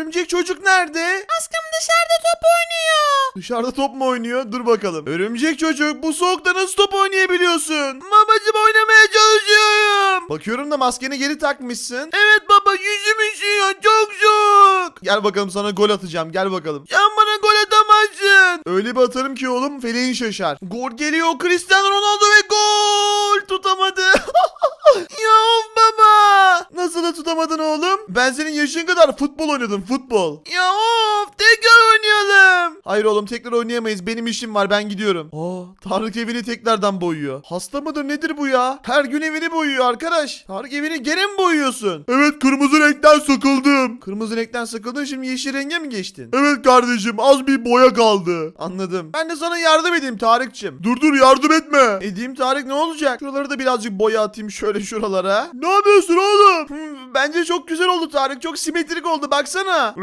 Örümcek çocuk nerede? Aşkım dışarıda top oynuyor. Dışarıda top mu oynuyor? Dur bakalım. Örümcek çocuk bu soğukta nasıl top oynayabiliyorsun? Babacım oynamaya çalışıyorum. Bakıyorum da maskeni geri takmışsın. Evet baba yüzüm üşüyor çok soğuk. Gel bakalım sana gol atacağım gel bakalım. Sen atamazsın. Öyle bir atarım ki oğlum feleğin şaşar. Gol geliyor Cristiano Ronaldo ve gol. Tutamadı. ya of baba. Nasıl da tutamadın oğlum? Ben senin yaşın kadar futbol oynadım futbol. Ya of. Hayır oğlum tekrar oynayamayız. Benim işim var ben gidiyorum. Aa Tarık evini tekrardan boyuyor. Hasta mıdır nedir bu ya? Her gün evini boyuyor arkadaş. Tarık evini gene mi boyuyorsun? Evet kırmızı renkten sıkıldım. Kırmızı renkten sıkıldın şimdi yeşil renge mi geçtin? Evet kardeşim az bir boya kaldı. Anladım. Ben de sana yardım edeyim Tarık'cığım. Dur dur yardım etme. Edeyim Tarık ne olacak? Şuraları da birazcık boya atayım şöyle şuralara. Ne yapıyorsun oğlum? bence çok güzel oldu Tarık. Çok simetrik oldu baksana.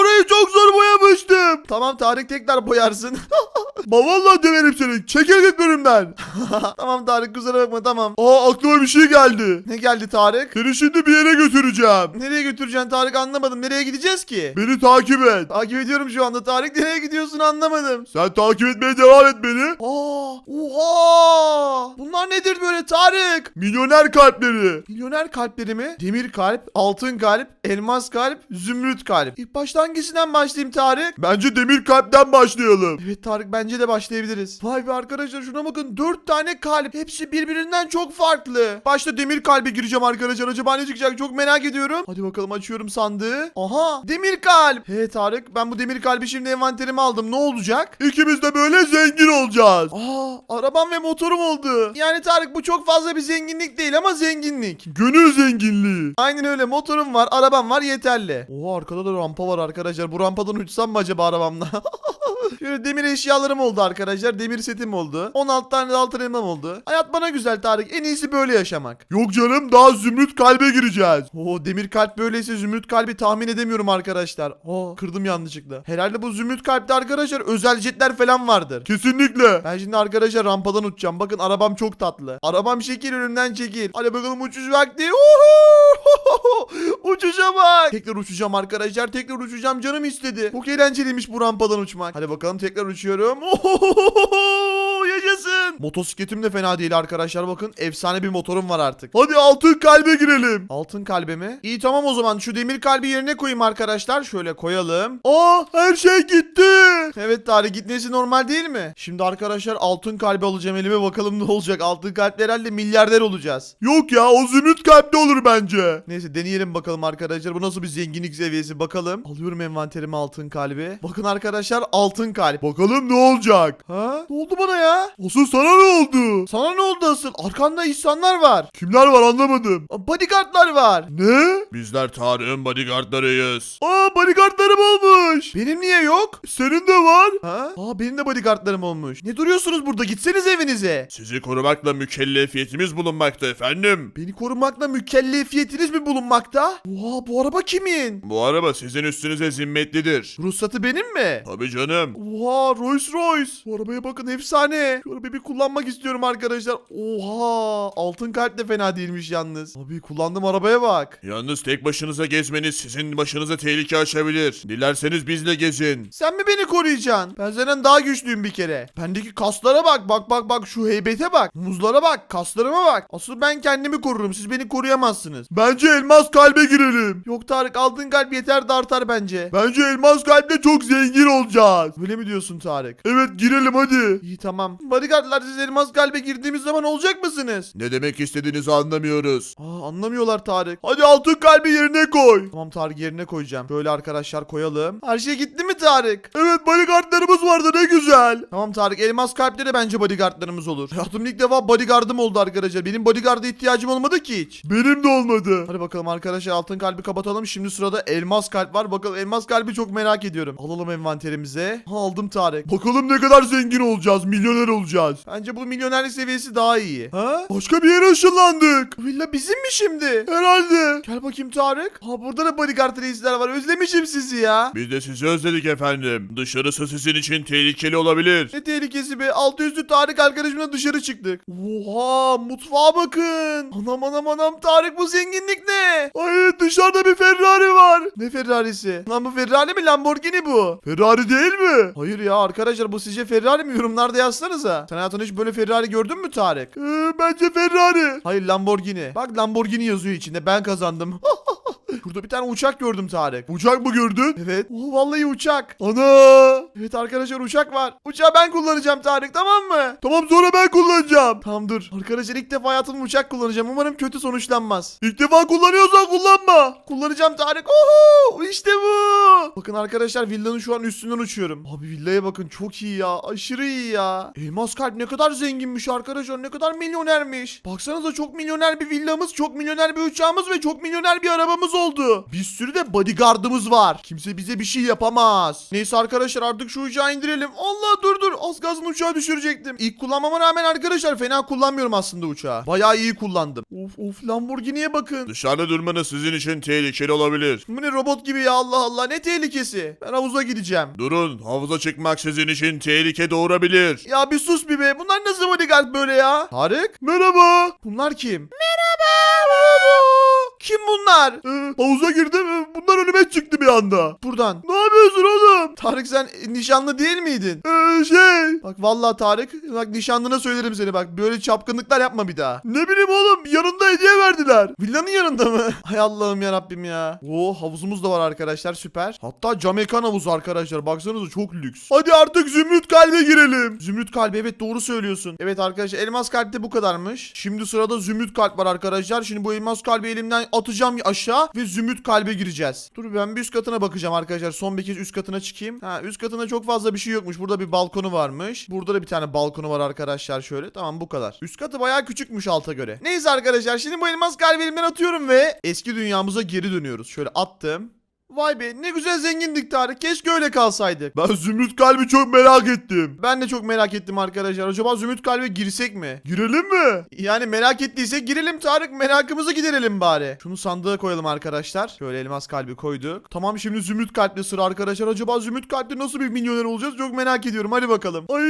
orayı çok zor boyamıştım. Tamam Tarık tekrar boyarsın. Vallahi döverim seni. Çekil git önümden. tamam Tarık kusura bakma tamam. Aa aklıma bir şey geldi. Ne geldi Tarık? Seni şimdi bir yere götüreceğim. Nereye götüreceksin Tarık anlamadım. Nereye gideceğiz ki? Beni takip et. Takip ediyorum şu anda Tarık. Nereye gidiyorsun anlamadım. Sen takip etmeye devam et beni. Aa, oha. Bunlar nedir böyle Tarık? Milyoner kalpleri. Milyoner kalpleri mi? Demir kalp, altın kalp, elmas kalp, zümrüt kalp. İlk başta hangisinden başlayayım Tarık? Bence demir kalpten başlayalım. Evet Tarık bence de başlayabiliriz. Vay be arkadaşlar şuna bakın. Dört tane kalp. Hepsi birbirinden çok farklı. Başta demir kalbe gireceğim arkadaşlar. Acaba ne çıkacak çok merak ediyorum. Hadi bakalım açıyorum sandığı. Aha demir kalp. He Tarık ben bu demir kalbi şimdi envanterime aldım. Ne olacak? İkimiz de böyle zengin olacağız. Aa arabam ve motorum oldu. Yani Tarık bu çok fazla bir zenginlik değil ama zenginlik. Gönül zenginliği. Aynen öyle motorum var arabam var yeterli. Oha arkada da rampa var arkadaşlar. Bu rampadan uçsam mı acaba arabamla? Şöyle demir eşyalarım oldu arkadaşlar. Demir setim oldu. 16 tane de altın elmam oldu. Hayat bana güzel Tarık. En iyisi böyle yaşamak. Yok canım daha zümrüt kalbe gireceğiz. Oo demir kalp böyleyse zümrüt kalbi tahmin edemiyorum arkadaşlar. Oo kırdım yanlışlıkla. Herhalde bu zümrüt kalpte arkadaşlar özel jetler falan vardır. Kesinlikle. Ben şimdi arkadaşlar rampadan uçacağım. Bakın arabam çok tatlı. Arabam şekil önümden çekil. Hadi bakalım uçuş vakti. Uhu! Uçuşa bak. Tekrar uçacağım arkadaşlar. Tekrar uçacağım. Canım istedi. Çok eğlenceliymiş bu rampadan uçmak. Hadi bakalım tekrar uçuyorum. Oh, Motosikletim de fena değil arkadaşlar. Bakın efsane bir motorum var artık. Hadi altın kalbe girelim. Altın kalbe mi? İyi tamam o zaman. Şu demir kalbi yerine koyayım arkadaşlar. Şöyle koyalım. Aa her şey gitti. Evet Tarık gitmesi normal değil mi? Şimdi arkadaşlar altın kalbi alacağım elime bakalım ne olacak. Altın kalple herhalde milyarder olacağız. Yok ya o zümrüt kalpte olur bence. Neyse deneyelim bakalım arkadaşlar. Bu nasıl bir zenginlik seviyesi bakalım. Alıyorum envanterime altın kalbi. Bakın arkadaşlar altın kalp. Bakalım ne olacak? Ha? Ne oldu bana ya? Asıl sana ne oldu? Sana ne oldu asıl? Arkanda insanlar var. Kimler var anlamadım. Bodyguardlar var. Ne? Bizler Tarık'ın bodyguardlarıyız. Aa bodyguardlarım olmuş. Benim niye yok? Senin de var. Ha? Aa benim de bodyguardlarım olmuş. Ne duruyorsunuz burada? Gitseniz evinize. Sizi korumakla mükellefiyetimiz bulunmakta efendim. Beni korumakla mükellefiyetiniz mi bulunmakta? Oha bu araba kimin? Bu araba sizin üstünüze zimmetlidir. Ruhsatı benim mi? Tabii canım. Oha Rolls Royce. Bu arabaya bakın efsane. Şu arabayı bir kullanmak istiyorum arkadaşlar. Oha altın kalp de fena değilmiş yalnız. Abi kullandığım arabaya bak. Yalnız tek başınıza gezmeniz sizin başınıza tehlike açabilir. Dilerseniz bizle gezin. Sen mi beni koruyacaksın? Ben senden daha güçlüyüm bir kere. Bendeki kaslara bak bak bak bak şu heybete bak. Muzlara bak kaslarıma bak. Asıl ben kendimi korurum siz beni koruyamazsınız. Bence elmas kalbe girelim. Yok Tarık altın kalp yeter de artar bence. Bence elmas kalple çok zengin olacağız. Öyle mi diyorsun Tarık? Evet girelim hadi. İyi tamam. Bodyguardlar siz elmas kalbe girdiğimiz zaman olacak mısınız? Ne demek istediğinizi anlamıyoruz. Aa anlamıyorlar Tarık. Hadi altın kalbi yerine koy. Tamam Tarık yerine koyacağım. Böyle arkadaşlar koyalım. Her şey gitti mi Tarık? Evet bodyguardlarımız vardı ne güzel. Tamam Tarık elmas kalpte de bence bodyguardlarımız olur. Hayatımda ilk defa bodyguardım oldu arkadaşlar. Benim bodyguarda ihtiyacım olmadı ki hiç. Benim de olmadı. Hadi bakalım arkadaşlar altın kalbi kapatalım. Şimdi sırada elmas kalp var. Bakalım elmas kalbi çok merak ediyorum. Alalım envanterimize. Ha, aldım Tarık. Bakalım ne kadar zengin olacağız. Milyoner olacağız. Bence bu milyonerlik seviyesi daha iyi. Ha? Başka bir yere ışınlandık. Bu Villa bizim mi şimdi? Herhalde. Gel bakayım Tarık. Ha burada da bodyguard reisler var. Özlemişim sizi ya. Biz de sizi özledik efendim. Dışarısı sizin için tehlikeli olabilir. Ne tehlikesi be. Altı üstü Tarık arkadaşımla dışarı çıktık. Oha mutfağa bakın. Anam anam anam Tarık bu zenginlik ne? Ay dışarıda bir Ferrari var. Ne Ferrari'si? Lan bu Ferrari mi Lamborghini bu? Ferrari değil mi? Hayır ya arkadaşlar bu sizce Ferrari mi? Yorumlarda yazsanıza. Sen hayatında hiç böyle Ferrari gördün mü Tarık? Ee, bence Ferrari. Hayır Lamborghini. Bak Lamborghini yazıyor içinde. Ben kazandım. Burada bir tane uçak gördüm Tarık. Uçak mı gördün? Evet. Oo, vallahi uçak. Ana. Evet arkadaşlar uçak var. Uçağı ben kullanacağım Tarık tamam mı? Tamam sonra ben kullanacağım. Tamam dur. Arkadaşlar ilk defa hayatımda uçak kullanacağım. Umarım kötü sonuçlanmaz. İlk defa kullanıyorsan kullanma. Kullanacağım Tarık. Oho işte bu. Bakın arkadaşlar villanın şu an üstünden uçuyorum. Abi villaya bakın çok iyi ya. Aşırı iyi ya. Elmas kalp ne kadar zenginmiş arkadaşlar. Ne kadar milyonermiş. Baksanıza çok milyoner bir villamız, çok milyoner bir uçağımız ve çok milyoner bir arabamız oldu. Bir sürü de bodyguardımız var. Kimse bize bir şey yapamaz. Neyse arkadaşlar artık şu uçağı indirelim. Allah dur dur. Az gazın uçağı düşürecektim. İlk kullanmama rağmen arkadaşlar fena kullanmıyorum aslında uçağı. Bayağı iyi kullandım. Of of Lamborghini'ye bakın. Dışarıda durmanız sizin için tehlikeli olabilir. Bu ne robot gibi ya Allah Allah ne tehlikesi. Ben havuza gideceğim. Durun, havuza çıkmak sizin için tehlike doğurabilir. Ya bir sus bir be. Bunlar nasıl bodyguard böyle ya? Tarık? Merhaba. Bunlar kim? Merhaba. Kim bunlar? Ee, havuza girdim. ee, Bunlar önüme çıktı bir anda. Buradan. Ne yapıyorsun oğlum? Tarık sen nişanlı değil miydin? Ee, şey. Bak vallahi Tarık. Bak nişanlına söylerim seni bak. Böyle çapkınlıklar yapma bir daha. Ne bileyim oğlum. Yanında hediye verdiler. Villanın yanında mı? Hay Allah'ım ya Rabbim ya. Oo havuzumuz da var arkadaşlar süper. Hatta cam mekan havuzu arkadaşlar. Baksanıza çok lüks. Hadi artık zümrüt kalbe girelim. Zümrüt kalbi evet doğru söylüyorsun. Evet arkadaşlar elmas kalp de bu kadarmış. Şimdi sırada zümrüt kalp var arkadaşlar. Şimdi bu elmas kalbi elimden atacağım aşağı ve zümrüt kalbe gireceğiz. Dur ben bir üst katına bakacağım arkadaşlar. Son bir kez üst katına çıkayım. Ha üst katında çok fazla bir şey yokmuş. Burada bir balkonu varmış. Burada da bir tane balkonu var arkadaşlar şöyle. Tamam bu kadar. Üst katı bayağı küçükmüş alta göre. Neyse arkadaşlar şimdi bu elmas kalbi atıyorum ve eski dünyamıza geri dönüyoruz. Şöyle attım. Vay be ne güzel zengindik Tarık. Keşke öyle kalsaydık. Ben Zümrüt Kalbi çok merak ettim. Ben de çok merak ettim arkadaşlar. Acaba Zümrüt Kalbe girsek mi? Girelim mi? Yani merak ettiysek girelim Tarık. Merakımızı giderelim bari. Şunu sandığa koyalım arkadaşlar. Şöyle elmas kalbi koyduk. Tamam şimdi Zümrüt Kalp'le sıra arkadaşlar. Acaba Zümrüt Kalp'te nasıl bir milyoner olacağız? Çok merak ediyorum. Hadi bakalım. Ay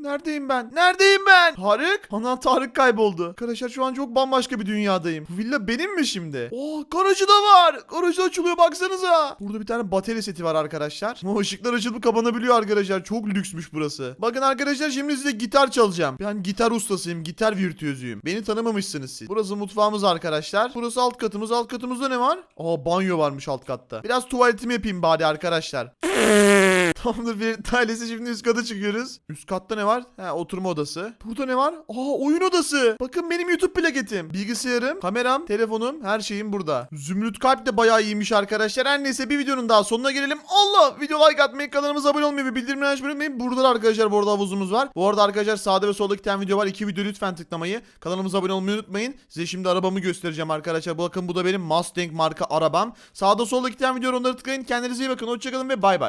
neredeyim ben? Neredeyim ben? Tarık? Ana Tarık kayboldu. Arkadaşlar şu an çok bambaşka bir dünyadayım. Bu villa benim mi şimdi? Oh garajı da var. Garajı açılıyor baksanıza. Burada bir tane batarya seti var arkadaşlar. Ama ışıklar açılıp kapanabiliyor arkadaşlar. Çok lüksmüş burası. Bakın arkadaşlar şimdi size gitar çalacağım. Ben gitar ustasıyım. Gitar virtüözüyüm. Beni tanımamışsınız siz. Burası mutfağımız arkadaşlar. Burası alt katımız. Alt katımızda ne var? Aa banyo varmış alt katta. Biraz tuvaletimi yapayım bari arkadaşlar. Tamamdır bir tanesi şimdi üst kata çıkıyoruz. Üst katta ne var? Ha oturma odası. Burada ne var? Aa oyun odası. Bakın benim YouTube plaketim. Bilgisayarım, kameram, telefonum her şeyim burada. Zümrüt kalp de bayağı iyiymiş arkadaşlar. Her neyse bir videonun daha sonuna gelelim. Allah video like atmayı, kanalımıza abone olmayı ve bildirimleri açmayı unutmayın. Burada da arkadaşlar bu arada havuzumuz var. Bu arada arkadaşlar sağda ve solda iki tane video var. İki video lütfen tıklamayı. Kanalımıza abone olmayı unutmayın. Size şimdi arabamı göstereceğim arkadaşlar. Bakın bu da benim Mustang marka arabam. Sağda solda iki tane video onları tıklayın. Kendinize iyi bakın. Hoşçakalın ve bay bay.